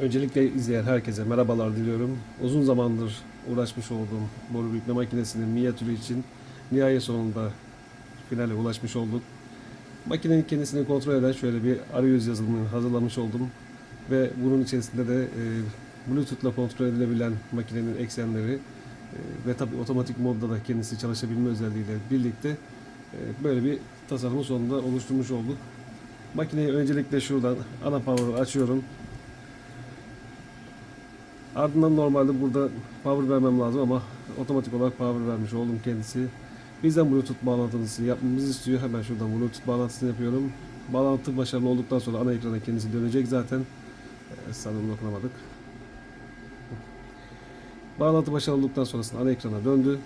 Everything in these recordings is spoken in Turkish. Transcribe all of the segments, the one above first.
Öncelikle izleyen herkese merhabalar diliyorum. Uzun zamandır uğraşmış olduğum boru bükme makinesinin minyatürü için nihayet sonunda finale ulaşmış olduk. Makinenin kendisini kontrol eden şöyle bir arayüz yazılımını hazırlamış oldum. Ve bunun içerisinde de e, Bluetooth'la kontrol edilebilen makinenin eksenleri e, ve tabi otomatik modda da kendisi çalışabilme özelliğiyle birlikte e, böyle bir tasarımın sonunda oluşturmuş olduk. Makineyi öncelikle şuradan ana power'ı açıyorum. Ardından normalde burada power vermem lazım ama otomatik olarak power vermiş oldum kendisi. Bizden Bluetooth bağlantısını yapmamızı istiyor. Hemen şuradan Bluetooth bağlantısını yapıyorum. Bağlantı başarılı olduktan sonra ana ekrana kendisi dönecek zaten. Ee, sanırım dokunamadık. Bağlantı başarılı olduktan sonrasında ana ekrana döndü.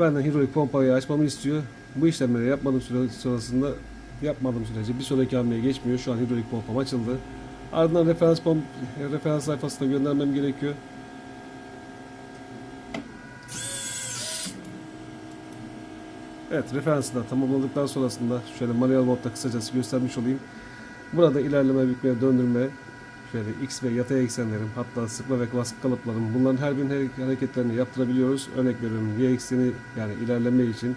Benden hidrolik pompayı açmamı istiyor. Bu işlemleri yapmadığım süre sonrasında yapmadığım sürece bir sonraki hamleye geçmiyor. Şu an hidrolik pompam açıldı. Ardından referans pomp, referans sayfasına göndermem gerekiyor. Evet, referansı da tamamladıktan sonrasında şöyle manuel modda kısacası göstermiş olayım. Burada ilerleme, bükme, döndürme, şöyle x ve yatay eksenlerim, hatta sıkma ve baskı kalıplarım bunların her birinin hare- hareketlerini yaptırabiliyoruz. Örnek veriyorum y ekseni yani ilerleme için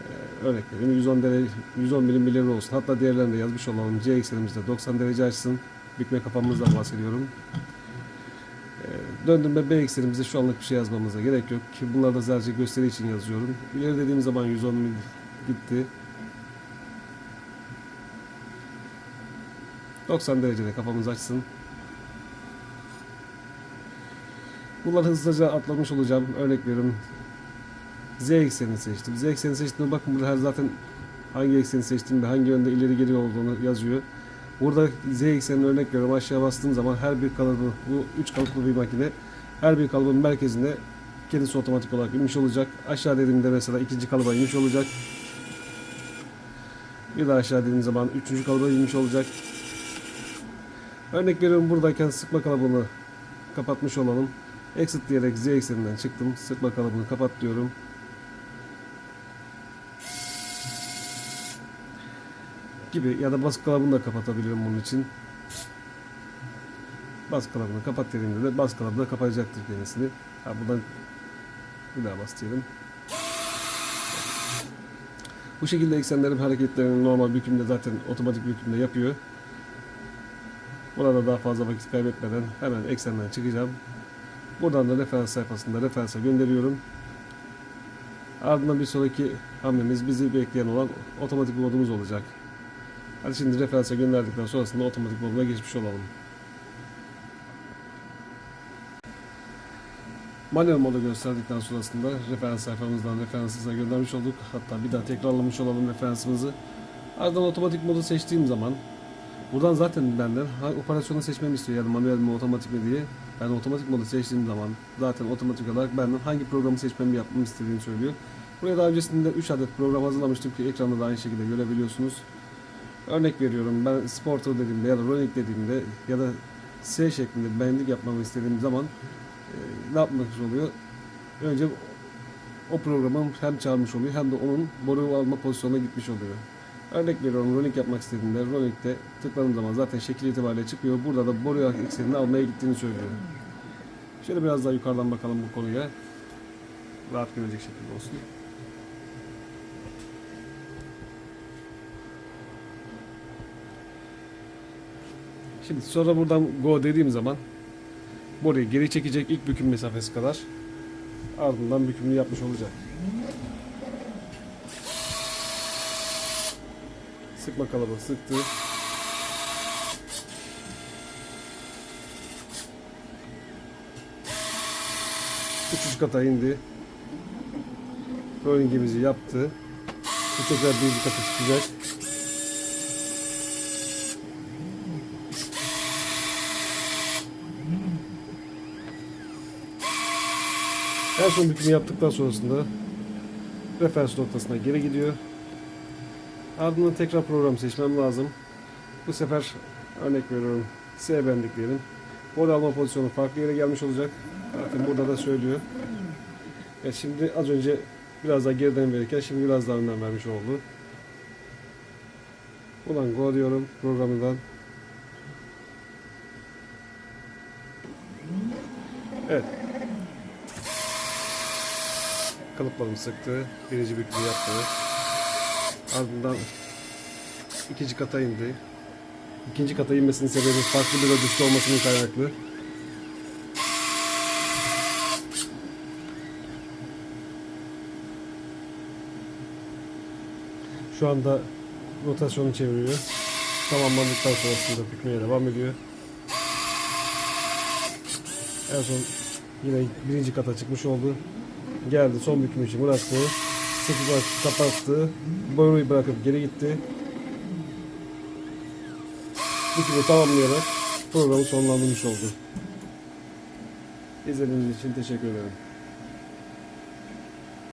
e, örnek veriyorum 110 derece 110 milim ileri olsun. Hatta diğerlerinde yazmış olalım c eksenimizde 90 derece açsın. Bükme kafamızdan bahsediyorum. Ee, Döndürme B eksenimizde şu anlık bir şey yazmamıza gerek yok ki bunları da sadece gösteri için yazıyorum. İleri dediğim zaman 110 mil gitti. 90 derecede kafamız açsın. Bunları hızlıca atlamış olacağım. Örnek veriyorum. Z eksenini seçtim. Z eksenini seçtiğimde bakın burada zaten hangi ekseni seçtiğim ve hangi yönde ileri geri olduğunu yazıyor. Burada Z eksenine örnek veriyorum. Aşağı bastığım zaman her bir kalıbı, bu 3 kalıplı bir makine, her bir kalıbın merkezinde kendisi otomatik olarak inmiş olacak. Aşağı dediğimde mesela ikinci kalıba inmiş olacak. Bir daha aşağı dediğim zaman üçüncü kalıba inmiş olacak. Örnek veriyorum buradayken sıkma kalıbını kapatmış olalım. Exit diyerek Z ekseninden çıktım. Sıkma kalıbını kapat diyorum. Gibi ya da baskı kalıbını da kapatabilirim bunun için. Baskı kalıbını kapat dediğimde de baskı kalıbı da kapatacaktır kendisini. Ha buradan bir daha bas diyelim. Bu şekilde eksenlerim hareketlerini normal bükümde zaten otomatik bükümde yapıyor. Burada daha fazla vakit kaybetmeden hemen eksenden çıkacağım. Buradan da referans sayfasında referansa gönderiyorum. Ardından bir sonraki hamlemiz bizi bekleyen olan otomatik modumuz olacak. Hadi şimdi referansa gönderdikten sonrasında otomatik moduna geçmiş olalım. Manuel modu gösterdikten sonrasında referans sayfamızdan referansımıza göndermiş olduk. Hatta bir daha tekrarlamış olalım referansımızı. Ardından otomatik modu seçtiğim zaman buradan zaten benden operasyonu seçmemi istiyor yani manuel mi otomatik mi diye. Ben otomatik modu seçtiğim zaman zaten otomatik olarak benden hangi programı seçmemi yapmamı istediğini söylüyor. Buraya daha öncesinde 3 adet program hazırlamıştım ki ekranda da aynı şekilde görebiliyorsunuz. Örnek veriyorum ben Sporter dediğimde ya da Running dediğimde ya da S şeklinde bending yapmamı istediğim zaman e, ne yapmak oluyor? Önce o programın hem çağırmış oluyor hem de onun boru alma pozisyonuna gitmiş oluyor. Örnek veriyorum running yapmak istediğimde running'de tıkladığım zaman zaten şekil itibariyle çıkıyor. Burada da boru eksenini almaya gittiğini söylüyor. Şöyle biraz daha yukarıdan bakalım bu konuya. Rahat görecek şekilde olsun. Şimdi sonra buradan go dediğim zaman boruyu geri çekecek ilk büküm mesafesi kadar ardından bükümünü yapmış olacak. Sıkma kalıbı sıktı. Üçüncü kata indi. Rollingimizi yaptı. Bu tekrar birinci kata çıkacak. En son bükümü yaptıktan sonrasında referans noktasına geri gidiyor. Ardından tekrar program seçmem lazım. Bu sefer örnek veriyorum. S bendik diyelim. Orada alma pozisyonu farklı yere gelmiş olacak. Bakın burada da söylüyor. Evet şimdi az önce biraz daha geriden verirken şimdi biraz daha önden vermiş oldu. Ulan go diyorum programından. Evet. Kalıplarımı sıktı. Birinci bükümü yaptı. Ardından ikinci kata indi. İkinci kata inmesinin sebebi farklı bir ölçüsü olmasının kaynaklı. Şu anda rotasyonu çeviriyor. Tamamlandıktan sonrasında bükmeye devam ediyor. En son yine birinci kata çıkmış oldu. Geldi son büküm için bıraktı. 8 kapattı. Boruyu bırakıp geri gitti. Bükümü tamamlayarak programı sonlandırmış oldu. İzlediğiniz için teşekkür ederim.